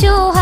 就好。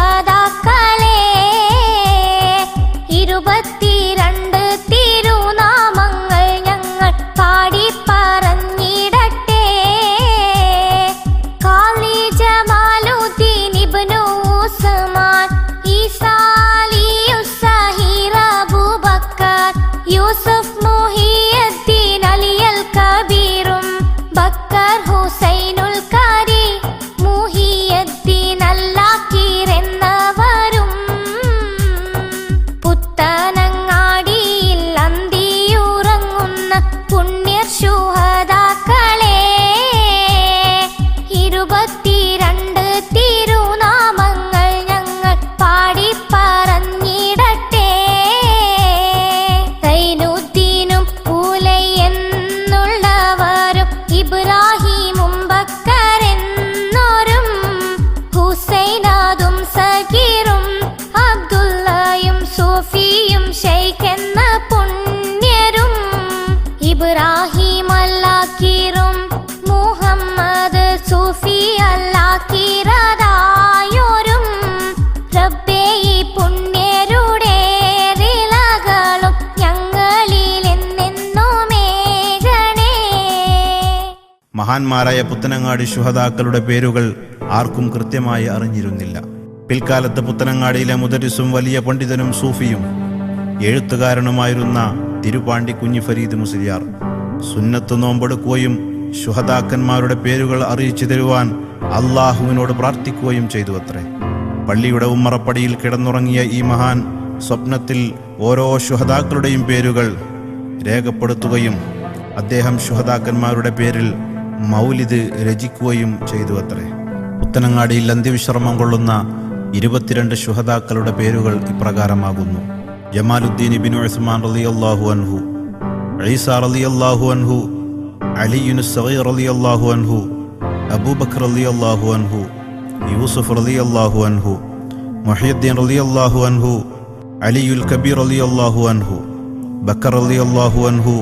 ഇബ്രാഹിം മുഹമ്മദ് മഹാന്മാരായ പുത്തനങ്ങാടി ശുഹതാക്കളുടെ പേരുകൾ ആർക്കും കൃത്യമായി അറിഞ്ഞിരുന്നില്ല. പിൽക്കാലത്ത് പുത്തനങ്ങാടിയിലെ മുദരിസും വലിയ പണ്ഡിതനും സൂഫിയും എഴുത്തുകാരനുമായിരുന്ന തിരുപാണ്ടി കുഞ്ഞി ഫരീദ് മുസ്ലിയാർ. സുന്നത്ത് നോമ്പെടുക്കുകയും ശുഹദാക്കന്മാരുടെ പേരുകൾ അറിയിച്ചു തരുവാൻ അള്ളാഹുവിനോട് പ്രാർത്ഥിക്കുകയും ചെയ്തു അത്രേ പള്ളിയുടെ ഉമ്മറപ്പടിയിൽ കിടന്നുറങ്ങിയ ഈ മഹാൻ സ്വപ്നത്തിൽ ഓരോ ശുഹദാക്കളുടെയും പേരുകൾ രേഖപ്പെടുത്തുകയും അദ്ദേഹം ശുഹദാക്കന്മാരുടെ പേരിൽ മൗലിദ് രചിക്കുകയും ചെയ്തു അത്രേ പുത്തനങ്ങാടിയിൽ അന്ത്യവിശ്രമം കൊള്ളുന്ന ഇരുപത്തിരണ്ട് ശുഹദാക്കളുടെ പേരുകൾ ഇപ്രകാരമാകുന്നു. ജമാലുദ്ദീൻ ഇബിൻ ഉസ്മാൻ അലി അള്ളാഹു അൻഹു ഈസ അലി അള്ളാഹു അൻഹു അലിയുൻ സഗീർ അലി അള്ളാഹു അൻഹു അബൂബക്കർ അലി അള്ളാഹു അൻഹു യൂസുഫ് അലി അള്ളാഹു അൻഹു മുഹ്യദ്ദീൻ അലി അള്ളാഹു അൻഹു അലിയുൽ കബീർ അലി അള്ളാഹു അൻഹു ബക്കർ അലി അള്ളാഹു അൻഹു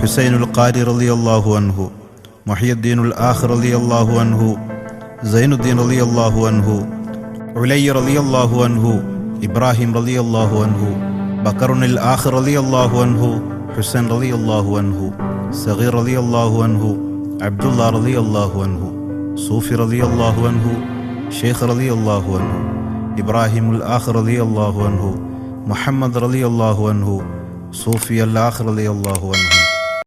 ഹുസൈനുൽ ഖാരി അലി അള്ളാഹു അൻഹു മുഹ്യദ്ദീനുൽ ആഖിർ അലി അള്ളാഹു അൻഹു സൈനുദ്ദീൻ അലി അള്ളാഹു അൻഹു ഉലയ്യ റലി അള്ളാഹു അൻഹു ഇബ്രാഹിം റലി അള്ളാഹു അൻഹു ബക്കറുനിൽ ആഖ് റലി അള്ളാഹു അൻഹു ഹുസൈൻ റലി അള്ളാഹു അൻഹു സഗീർ റലി അള്ളാഹു അൻഹു അബ്ദുള്ള റലി അള്ളാഹു അൻഹു സൂഫി റലി അള്ളാഹു അൻഹു ഷെയ്ഖ് റലി അള്ളാഹു അൻഹു ഇബ്രാഹിമുൽ ആഖ് റലി അള്ളാഹു അൻഹു മുഹമ്മദ് റലി അള്ളാഹു അൻഹു സൂഫി അൽ ആഖ് റലി അള്ളാഹു അൻഹു